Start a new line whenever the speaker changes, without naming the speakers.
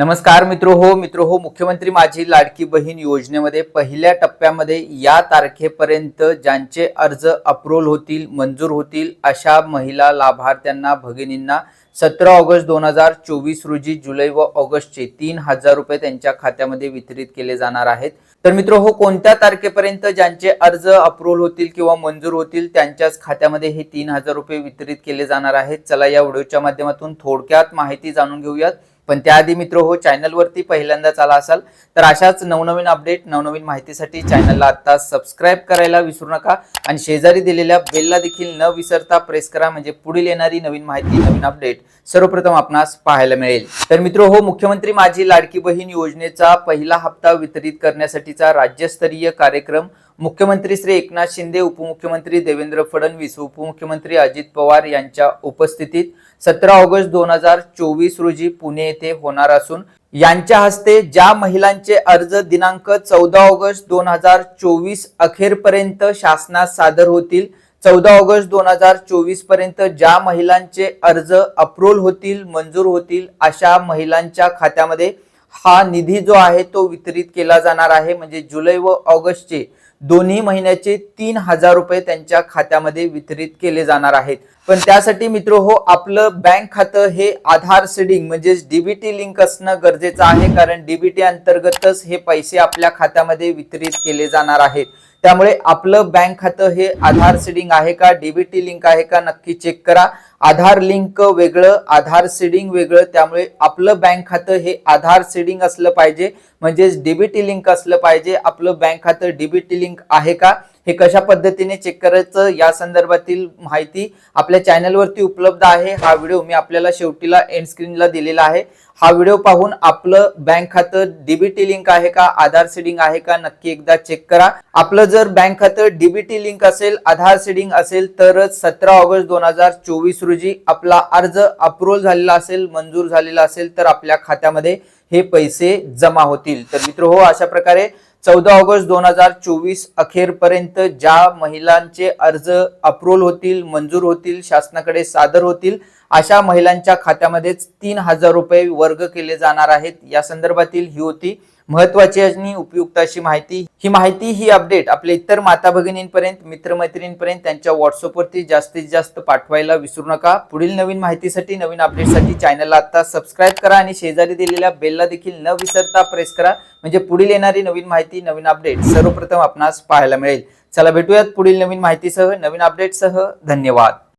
नमस्कार मित्र हो मित्र हो मुख्यमंत्री माझी लाडकी बहीण योजनेमध्ये पहिल्या टप्प्यामध्ये या तारखेपर्यंत ज्यांचे अर्ज अप्रूव्हल होतील मंजूर होतील अशा महिला लाभार्थ्यांना भगिनींना सतरा ऑगस्ट दोन हजार चोवीस रोजी जुलै व ऑगस्टचे तीन हजार रुपये त्यांच्या खात्यामध्ये वितरित केले जाणार आहेत. तर मित्र हो कोणत्या तारखेपर्यंत ज्यांचे अर्ज अप्रूव्हल होतील किंवा मंजूर होतील त्यांच्याच खात्यामध्ये हे तीन हजार रुपये वितरित केले जाणार आहेत? चला या व्हिडिओच्या माध्यमातून थोडक्यात माहिती जाणून घेऊयात. पण त्याआधी मित्र हो चॅनलवरती पहिल्यांदाच आला असाल तर अशाच नवनवीन अपडेट नवनवीन माहितीसाठी चॅनलला आता सबस्क्राईब करायला विसरू नका आणि शेजारी दिलेल्या बेलला देखील न विसरता प्रेस करा म्हणजे पुढील येणारी नवीन माहिती नवीन अपडेट सर्वप्रथम आपणास पाहायला मिळेल. तर मित्र हो मुख्यमंत्री माझी लाडकी बहीण योजनेचा पहिला हप्ता वितरित करण्यासाठीचा राज्यस्तरीय कार्यक्रम मुख्यमंत्री श्री एकनाथ शिंदे उपमुख्यमंत्री देवेंद्र फडणवीस उपमुख्यमंत्री अजित पवार यांच्या उपस्थितीत सतरा ऑगस्ट दोन हजार चोवीस रोजी पुणे येथे होणार असून यांच्या हस्ते ज्या महिलांचे अर्ज दिनांक चौदा ऑगस्ट दोन हजार चोवीस अखेरपर्यंत शासनास सादर होतील चौदा ऑगस्ट दोन हजार चोवीसपर्यंत ज्या महिलांचे अर्ज अप्रूव्हल होतील मंजूर होतील अशा महिलांच्या खात्यामध्ये हा निधी जो आहे तो वितरित केला जाणार आहे म्हणजे जुलै व ऑगस्टचे दोन्ही महिन्याचे तीन हजार रुपये त्यांच्या खात्यामध्ये वितरित केले जाणार आहेत. पण त्यासाठी मित्र हो आपलं बँक खातं हे आधार सीडिंग म्हणजेच डीबीटी लिंक असणं गरजेचं आहे. कारण डीबीटी अंतर्गतच हे पैसे आपल्या खात्यामध्ये वितरित केले जाणार आहेत. त्यामुळे आपलं बँक खातं हे आधार सीडिंग आहे का डीबीटी लिंक आहे का नक्की चेक करा. आधार लिंक वेगळं आधार सीडिंग वेगळं त्यामुळे आपलं बँक खातं हे आधार सीडिंग असलं पाहिजे. म्हणजेच डीबीटी लिंक असलं पाहिजे. आपलं बँक खातं डीबीटी लिंक आहे का? हे कशा पद्धतीने चेक करायचं या संदर्भातील माहिती आपल्या चॅनलवरती उपलब्ध आहे. हा व्हिडिओ मी आपल्याला शेवटीला एंड स्क्रीनला दिलेला आहे. हा व्हिडिओ पाहून आपलं बँक खातं डीबीटी लिंक आहे का? आधार सीडिंग आहे का? नक्की एकदा चेक करा. आपलं जर बँक खातं डीबीटी लिंक असेल आधार सीडिंग असेल तरच सतरा ऑगस्ट दोन हजार चोवीस रोजी आपला अर्ज अप्रूव्हल झालेला असेल मंजूर झालेला असेल तर आपल्या खात्यामध्ये हे पैसे जमा होतील. तर मित्र हो अशा प्रकारे चौदा ऑगस्ट दोन हजार चोवीस अखेरपर्यंत ज्या महिलांचे अर्ज अप्रूव्हल होतील मंजूर होतील शासनाकडे सादर होतील अशा महिलांच्या खात्यामध्येच तीन हजार रुपये वर्ग केले जाणार आहेत. या संदर्भातील ही होती महत्वाची आणि उपयुक्त अशी माहिती. ही माहिती ही अपडेट आपल्या इतर माता भगिनींपर्यंत मित्रमैत्रिणींपर्यंत त्यांच्या व्हॉट्सअपवरती जास्तीत जास्त पाठवायला विसरू नका. पुढील नवीन माहितीसाठी नवीन अपडेटसाठी चॅनलला आता सबस्क्राईब करा आणि शेजारी दिलेल्या बेलला देखील न विसरता प्रेस करा. म्हणजे पुढील येणारी नवीन माहिती नवीन अपडेट सर्वप्रथम आपणास पाहायला मिळेल. चला भेटूयात पुढील नवीन माहितीसह नवीन अपडेटसह धन्यवाद.